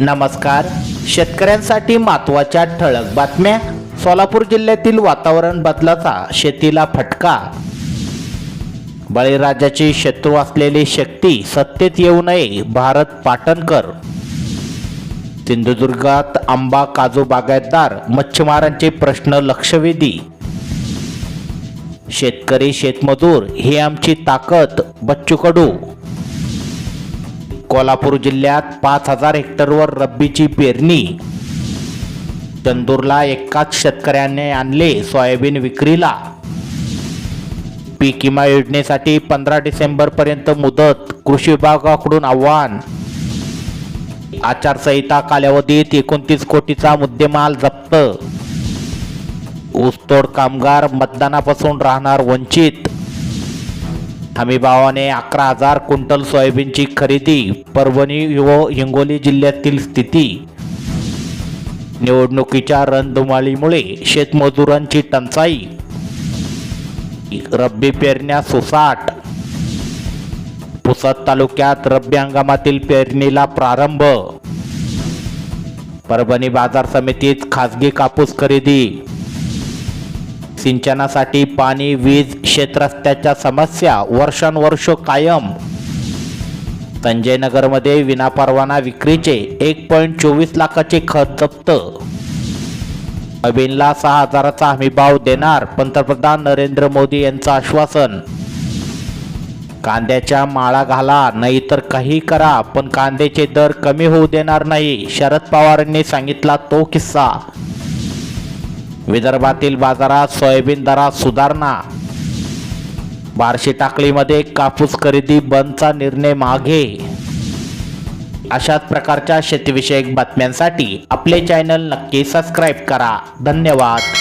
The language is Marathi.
नमस्कार. शेतकऱ्यांसाठी महत्त्वाच्या ठळक बातम्या. सोलापूर जिल्ह्यातील वातावरण बदलाचा शेतीला फटका. बळीराजाची शत्रू असलेली शक्ती सत्तेत येऊ नये भारत पाटणकर सिंधुदुर्गात आंबा काजू बागायतदार मच्छीमारांचे प्रश्न लक्षवेधी. शेतकरी शेतमजूर ही आमची ताकद बच्चू कडू. कोल्हापूर जिल्ह्यात पाच हजार हेक्टरवर रब्बीची पेरणी. चंदूरला एकाच शेतकऱ्याने आणले सोयाबीन विक्रीला. पीक विमा योजनेसाठी पंधरा डिसेंबर पर्यंत मुदत कृषी विभागाकडून आव्हान. आचारसंहिता कालावधीत एकोणतीस कोटीचा मुद्देमाल जप्त. ऊसतोड कामगार मतदानापासून राहणार वंचित. हमीभावाने अकरा हजार क्विंटल सोयाबीनची खरेदी. परभणी व हिंगोली जिल्ह्यातील स्थिती. निवडणुकीच्या रणधुमाळीमुळे शेतमजुरांची टंचाई. रब्बी पेरण्या सुसाट. पुसद तालुक्यात रब्बी हंगामातील पेरणीला प्रारंभ. परभणी बाजार समितीत खासगी कापूस खरेदी. सिंचनासाठी पाणी वीज शेतरस्त्याच्या समस्या वर्षानुवर्ष कायम. संजयनगरमध्ये विनापरवाना विक्रीचे एक पॉईंट चोवीस लाखाचे खत जप्त. अबिनला सहा हजाराचा हमीभाव देणार पंतप्रधान नरेंद्र मोदी यांचं आश्वासन. कांद्याच्या माळा घाला नाही तर काही करा पण कांद्याचे दर कमी होऊ देणार नाही शरद पवारांनी सांगितला तो किस्सा. विदर्भातील बाजारात सोयाबीन दरात सुधारणा. बार्शी टाकळीमध्ये कापूस खरेदी बंदचा निर्णय मागे. अशाच प्रकारच्या शेतीविषयक बातम्यांसाठी आपले चॅनल नक्की सबस्क्राईब करा. धन्यवाद.